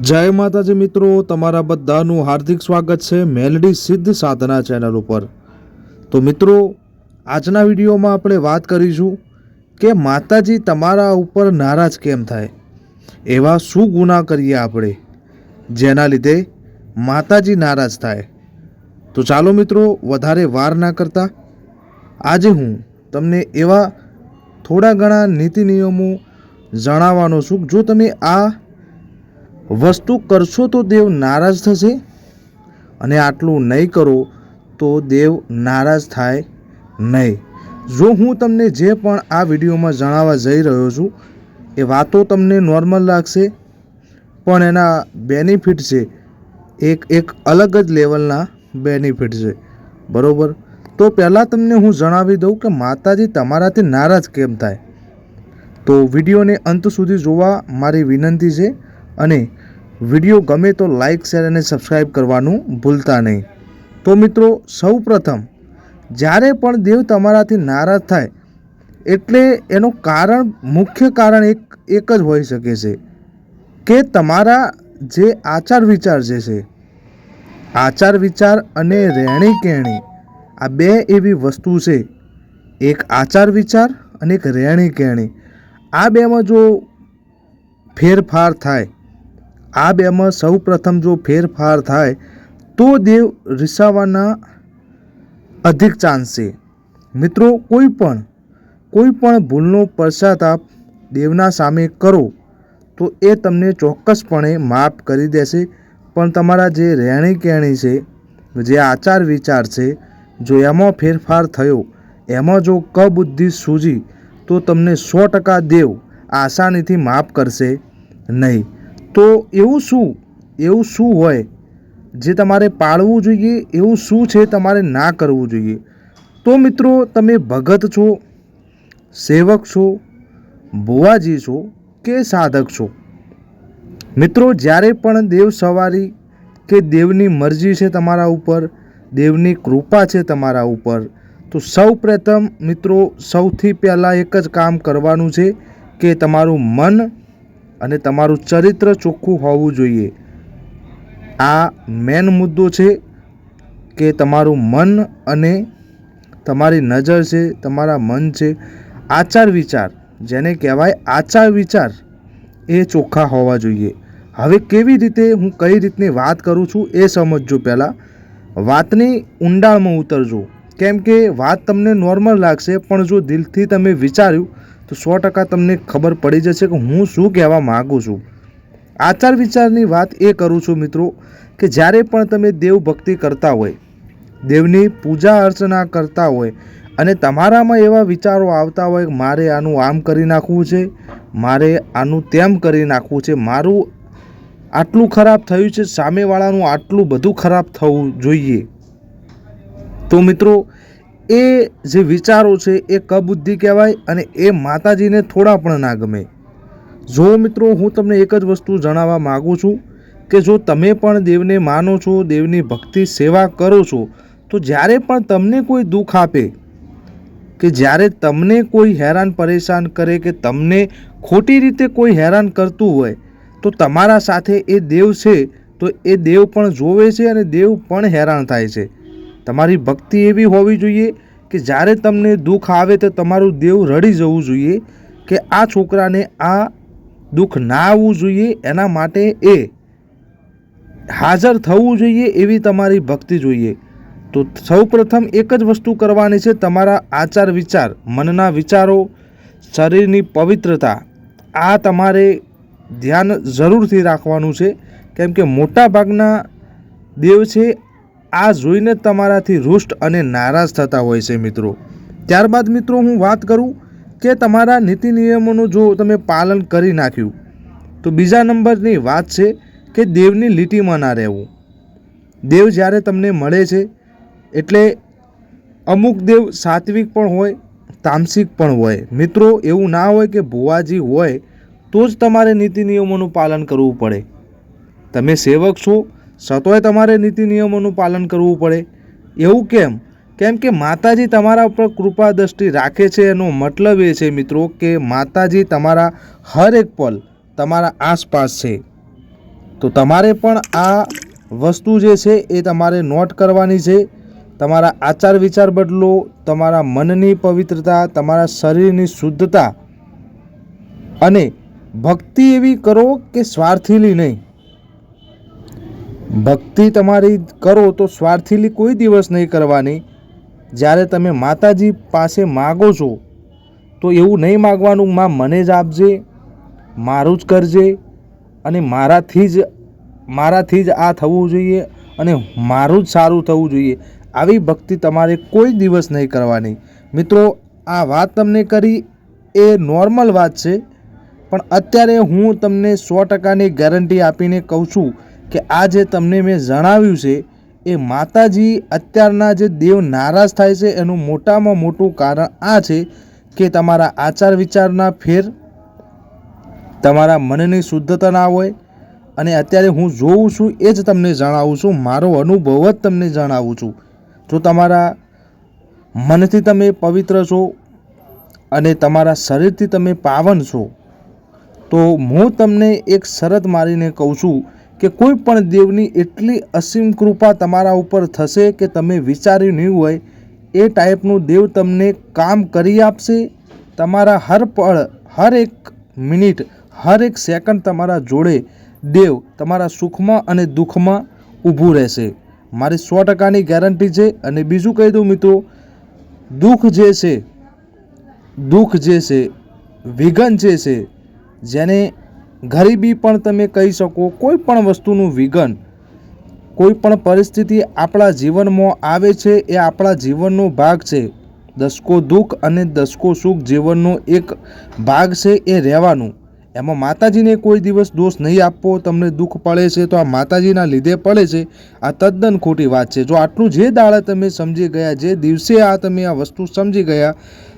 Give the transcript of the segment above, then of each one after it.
જય માતાજી મિત્રો, તમારા બધાનું હાર્દિક સ્વાગત છે મેલડી સિદ્ધ સાધના ચેનલ ઉપર. તો મિત્રો, આજના વિડીયોમાં આપણે વાત કરીશું કે માતાજી તમારા ઉપર નારાજ કેમ થાય? એવા શું ગુના કરીએ આપણે, જેના લીધે માતાજી નારાજ થાય? તો ચાલો મિત્રો, વધારે વાર ના કરતા આજે હું તમને એવા થોડા ઘણા નીતિ નિયમો જણાવવાનો છું. જો તમે આ વસ્તુ કરશો તો દેવ નારાજ થશે? અને આટલું નહીં કરો તો દેવ નારાજ થાય નહીં. જો હું તમને જે પણ આ વિડીયોમાં જણાવવા જઈ રહ્યો છું, એ વાતો તમને નોર્મલ લાગશે, પણ એના બેનિફિટ છે. એક એક અલગ જ લેવલના બેનિફિટ છે. બરાબર? તો પહેલાં તમને હું જણાવી દઉં કે માતાજી તમારાથી નારાજ કેમ થાય? તો વિડીયોને અંત સુધી જોવા મારી વિનંતી છે. અને વીડિયો ગમે તો લાઇક શેર અને સબસ્ક્રાઈબ કરવાનું ભૂલતા નહીં. તો મિત્રો સૌ પ્રથમ જ્યારે પણ દેવ તમારાથી નારાજ થાય, એટલે એનું કારણ, મુખ્ય કારણ એક એક જ હોઈ શકે છે કે તમારા જે આચાર વિચાર જે છે, આચાર વિચાર અને રહેણી કહેણી, આ બે એવી વસ્તુ છે. એક આચાર વિચાર અને એક રહેણી કહેણી. આ બેમાં જો ફેરફાર થાય આ બેમાં સૌ પ્રથમ જો ફેરફાર થાય, તો દેવ રિસાવાના અધિક ચાન્સ છે મિત્રો, કોઈ પણ કોઈ પણ ભૂલનો પશ્ચાતાપ દેવના સામે કરો, તો એ તમને ચોક્કસપણે માફ કરી દેશે. પણ તમારા જે રહેણી કહેણી છે, જે આચાર વિચાર છે, જો એમાં ફેરફાર થયો, એમાં જો કબુદ્ધિ સૂજી, તો તમને સો ટકા દેવ આસાનીથી માફ કરશે નહીં. તો એવું શું? એવું શું હોય? જે તમારે પાળવું જોઈએ, એવું શું છે તમારે ના કરવું જોઈએ? તો મિત્રો, તમે ભગત છો, સેવક છો, ભુવાજી છો કે સાધક છો? મિત્રો, જ્યારે પણ દેવ સવારી કે દેવની મરજી છે તમારા ઉપર, દેવની કૃપા છે તમારા ઉપર, તો સૌ પ્રથમ મિત્રો, સૌથી પહેલાં એક જ કામ કરવાનું છે કે તમારું મન અને તમારું ચરિત્ર ચોખ્ખું હોવું જોઈએ. આ મેન મુદ્દો છે કે તમારું મન અને તમારી નજર છે, તમારા મન છે, આચાર વિચાર, જેને કહેવાય આચાર વિચાર, એ ચોખ્ખા હોવા જોઈએ. હવે કેવી રીતે હું કઈ રીતની વાત કરું છું એ સમજજો પહેલાં. વાતની ઊંડાણમાં ઉતરજો. કેમ કે વાત તમને નોર્મલ લાગશે, પણ જો દિલથી તમે વિચાર્યું તો સો ટકા તમને ખબર પડી જશે કે હું શું કહેવા માગું છું. આચાર વિચારની વાત એ કરું છું મિત્રો કે જ્યારે પણ તમે દેવ ભક્તિ કરતા હોય, દેવની પૂજા અર્ચના કરતા હોય અને તમારામાં એવા વિચારો આવતા હોય મારે આનું આમ કરી નાખવું છે, મારે આનું તેમ કરી નાખવું છે, મારું આટલું ખરાબ થયું છે, સામેવાળાનું આટલું બધું ખરાબ થવું જોઈએ. તો મિત્રો એ જે વિચારો છે, એ કબુદ્ધિ કહેવાય અને એ માતાજીને થોડા પણ ના ગમે. જો મિત્રો, હું તમને એક જ વસ્તુ જણાવવા માગું છું કે જો તમે પણ દેવને માનો છો, દેવની ભક્તિ સેવા કરો છો, તો જ્યારે પણ તમને કોઈ દુઃખ આપે કે જ્યારે તમને કોઈ હેરાન પરેશાન કરે કે તમને ખોટી રીતે કોઈ હેરાન કરતું હોય, તો તમારા સાથે એ દેવ છે, તો એ દેવ પણ જોવે છે અને દેવ પણ હેરાન થાય છે. તમારી ભક્તિ એવી હોવી જોઈએ કે જ્યારે તમને દુઃખ આવે તો તમારું દેવ રડી જવું જોઈએ કે આ છોકરાને આ દુઃખ ના આવવું જોઈએ, એના માટે એ હાજર થવું જોઈએ એવી તમારી ભક્તિ જોઈએ. તો સૌ પ્રથમ એક જ વસ્તુ કરવાની છે, તમારા આચાર વિચાર, મનના વિચારો, શરીરની પવિત્રતા, આ તમારે ધ્યાન જરૂરથી રાખવાનું છે. કેમ કે મોટા ભાગના દેવ છે આ જોઈને તમારાથી રૂષ્ટ અને નારાજ થતા હોય છે મિત્રો. ત્યારબાદ મિત્રો હું વાત કરું કે તમારા નીતિ નિયમોનું જો તમે પાલન કરી નાખ્યું, તો બીજા નંબરની વાત છે કે દેવની લીટીમાં ના રહેવું. દેવ જ્યારે તમને મળે છે, એટલે અમુક દેવ સાત્વિક પણ હોય, તામસિક પણ હોય. મિત્રો, એવું ના હોય કે ભુવાજી હોય, તો જ તમારે નીતિ નિયમોનું પાલન કરવું પડે. તમે સેવક છો સતોય તમારે નીતિ નિયમોનું પાલન કરવું પડે. એવું કેમ? કેમ કે માતાજી તમારા ઉપર કૃપા દ્રષ્ટિ રાખે છે એનો મતલબ એ છે મિત્રો કે માતાજી તમારા હર એક પલ તમારા આસપાસ છે. તો તમારે પણ આ વસ્તુ જે છે એ તમારે નોટ કરવાની છે. તમારા આચાર વિચાર બદલો, તમારા મનની પવિત્રતા, તમારા શરીરની શુદ્ધતા. અને ભક્તિ એવી કરો કે સ્વાર્થીલી નહીં. ભક્તિ તમારી કરો તો સ્વાર્થીલી કોઈ દિવસ નહીં કરવાની. જ્યારે તમે માતાજી પાસે માગો છો, તો એવું નહીં માગવાનું, માં મને જ આપજે, મારું જ કરજે અને મારાથી જ મારાથી જ આ થવું જોઈએ અને મારું જ સારું થવું જોઈએ. આવી ભક્તિ તમારે કોઈ દિવસ નહીં કરવાની. મિત્રો, આ વાત તમને કરી એ નોર્મલ વાત છે, પણ અત્યારે હું તમને સો ટકાની ગેરંટી આપીને કહું છું કે આ જે તમને મેં જણાવ્યું છે, એ માતાજી અત્યારના જે દેવ નારાજ થાય છે, એનું મોટામાં મોટું કારણ આ છે કે તમારા આચાર વિચારના ફેર, તમારા મનની શુદ્ધતા ના હોય અને અત્યારે હું જોઉં છું એ જ તમને જણાવું છું, મારો અનુભવ જ તમને જણાવું છું. જો તમારા મનથી તમે પવિત્ર છો અને તમારા શરીરથી તમે પાવન છો, તો હું તમને એક શરત મારીને કહું છું કે કોઈ પણ દેવની એટલી અસીમ કૃપા તમારા ઉપર થશે કે તમે વિચાર્યું નહીં હોય, એ ટાઈપનું દેવ તમને કામ કરી આપશે. તમારા હર પળ, હર એક મિનિટ, હર એક સેકન્ડ તમારા જોડે દેવ તમારા સુખમાં અને દુઃખમાં ઊભું રહેશે. મારી સો ટકાની ગેરંટી છે અને બીજું કહી દઉં મિત્રો, દુઃખ જે છે, દુઃખ જે છે, વિઘન જે છે, જેને ગરીબી પણ તમે કહી શકો, કોઈ પણ વસ્તુનું વિઘન, કોઈ પણ પરિસ્થિતિ આપણા જીવનમાં આવે છે, એ આપણા જીવનનો ભાગ છે. દસકો દુઃખ અને દસકો સુખ જીવનનો એક ભાગ છે એ રહેવાનું. એમાં માતાજીને કોઈ દિવસ દોષ નહીં આપવો, તમને દુઃખ પડે છે તો આ માતાજીના લીધે પડે છે. આ તદ્દન ખોટી વાત છે. જો આટલું જે દાડા તમે સમજી ગયા, જે દિવસે આ તમે આ વસ્તુ સમજી ગયા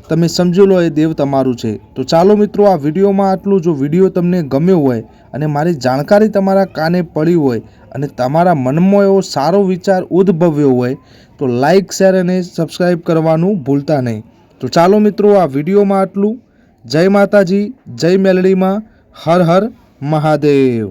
તમે સમજી લો, એ દેવ તમારું છે. તો ચાલો મિત્રો, આ વિડીયોમાં આટલું જો વીડિયો તમને ગમ્યો હોય અને મારી જાણકારી તમારા કાને પડી હોય અને તમારા મનમાં એવો સારો વિચાર ઉદ્ભવ્યો હોય, તો લાઈક શેર અને સબસ્ક્રાઈબ કરવાનું ભૂલતા નહીં. તો ચાલો મિત્રો, આ વિડીયોમાં આટલું. જય માતાજી, જય મેલડીમાં. હર હર મહાદેવ.